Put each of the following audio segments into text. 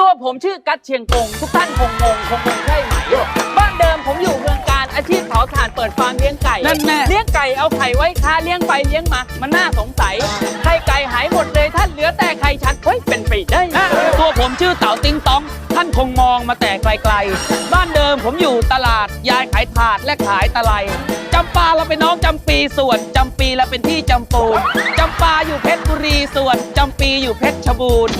ตัวผมชื่อกัตเชียงกง ทุกท่านคงงงคงงงใช่ไหมบ้านเดิมผมอยู่เมืองการอาชีพเผาถ่านเปิดฟาร์มเลี้ยงไก่นั่นแน่เลี้ยงไก่เอาไข่ไว้ค้าเลี้ยงไปเลี้ยงมา มันน่าสงสัยไข่ไก่หายหมดเลยท่านเหลือแต่ไข่ชัดเฮ้ยเป็นไปได้ไงตัวผมชื่อเต๋าติงตอง ท่านคงมองมาแต่ไกลๆ บ้านเดิมผมอยู่ตลาดยายขายถาดและขายตะไลจำปาเราเป็นน้องจำปีส่วนจำปีเราเป็นที่จำปูนจำปาอยู่เพชรบุรีส่วนจำปีอยู่เพชรบูรณ์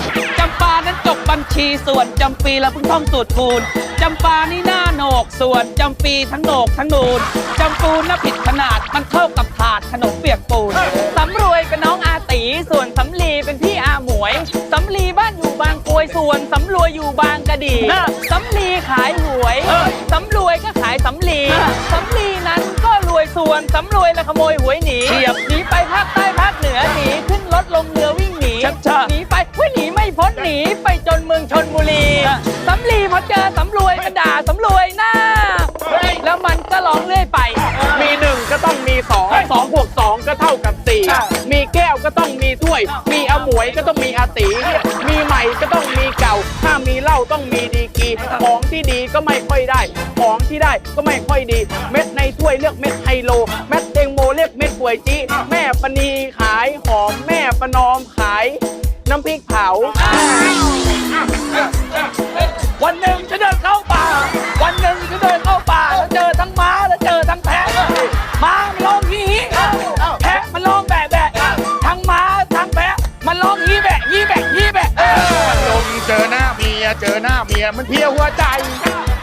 ชีส่วนจำปีเราเพิ่งท่องสูตรคูณจำปานี่หน้าโหนกส่วนจำปีทั้งโหนกทั้งนูนจำปูนน่ะผิดขนาดมันเท่ากับถาดขนมเปียกปูนสำรวยเป็นน้องอาตีส่วนสำลีเป็นพี่อาหมวยสำลีบ้านอยู่บางกรวยส่วนสำรวยอยู่บางกระดีอะสำลีขายหวยเออสำรวยก็ขายสำลีอะสำลีนั้นก็รวยส่วนสำรวยและขโมยหวยหนีเฉียบหนีไปภาคใต้ภาคเหนือหนีขึ้นรถลงเรือวิ่งหนีชัดชะหนีไปเฮ้ยหนี ชนบุรีอะสำลีพอเจอสำรวยมันด่าสำรวยหน้า แล้วมันก็ร้องเรื่อยไป มีหนึ่งก็ต้องมีสองสองบวกสองก็เท่ากับสี่มีแก้วก็ต้องมีถ้วย มีอาหมวยก็ต้องมีอาตีมีใหม่ก็ต้องมีเก่า ถ้ามีเหล้าต้องมีดีกรีของที่ดีก็ไม่ค่อยได้ ของที่ได้ก็ไม่ค่อยดี เม็ดในถ้วยเรียกเม็ดไฮโล เม็ดเตงโมเรียกเม็ดป่วยจีแม่ปณีขายหอมแม่ประนอมขายน้ำพริกเผา วันหนึ่งฉันเดินเข้าป่า วันหนึ่งฉันเดินเข้าป่าแล้วเจอทั้งม้าแล้วเจอทั้งแพะม้ามันร้องฮีฮีแพะมันร้องแบะแบะทั้งม้าทั้งแพะมันร้องฮีแบะฮีแบะฮีแบะลมเจอหน้าเมียเจอหน้าเมียมันเพียวหัวใจ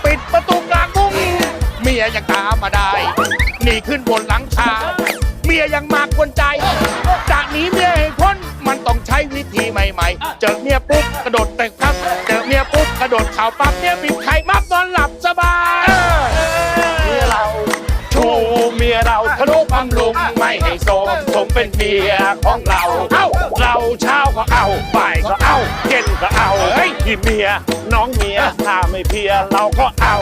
ปิดประตูกลางมุ้งเมียยังตามมาได้หนีขึ้นบนหลังคาเมียยังมากวนใจจากหนีเมียให้พ้นมันต้องใช้วิธีใหม่ๆ เจอเมียปุ๊บ กระโดดเตะครับเจอเมียปุ๊บกระโดดเข่าปั๊บเมียปิดไข่มับนอนหลับสบายเมียเราชูเมียเราทะลุบำรุงไม่ให้สมสมเป็นเมียของเราเอ้าเราเช้าก็เอาบ่ายก็เอาเย็นก็เอาเฮ้ยพี่เมียน้องเมียถ้าไม่เพลียเราก็เอา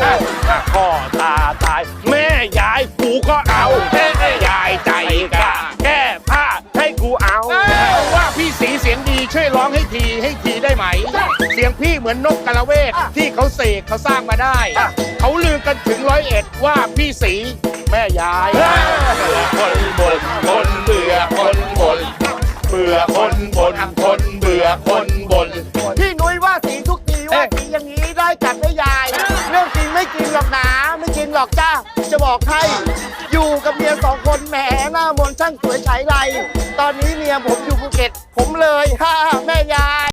ถ้าพ่อตาตาย แม่ยายกูก็เอาแม่ยายใจกะแก้ผ้าให้กูเอาว่าพี่สีเสียงดีช่วยร้องให้ทีให้ทีได้ไหมเสียงพี่เหมือนนกกระเวก ที่เขาเสกเขาสร้างมาได้ เขาลือกันถึงร้อยเอ็ดว่าพี่สีแม่ยายเบื่อคนบนคนเบื่อคนบนเบื่อคนบนคนเบื่อคนบนพี่นุ้ยว่าสีทุกทีว่าสีอย่างนี้ได้จัดไม่ยายเรื่องจริงไม่จริงหรอกหนาไม่จริงหรอกจ้าจะบอกให้อยู่กับเมียสองคนแหมหน้ามนต์ช่างสวยฉายไรตอนนี้เมียผมอยู่ภูเก็ต ผมเลยฮ่าแม่ยาย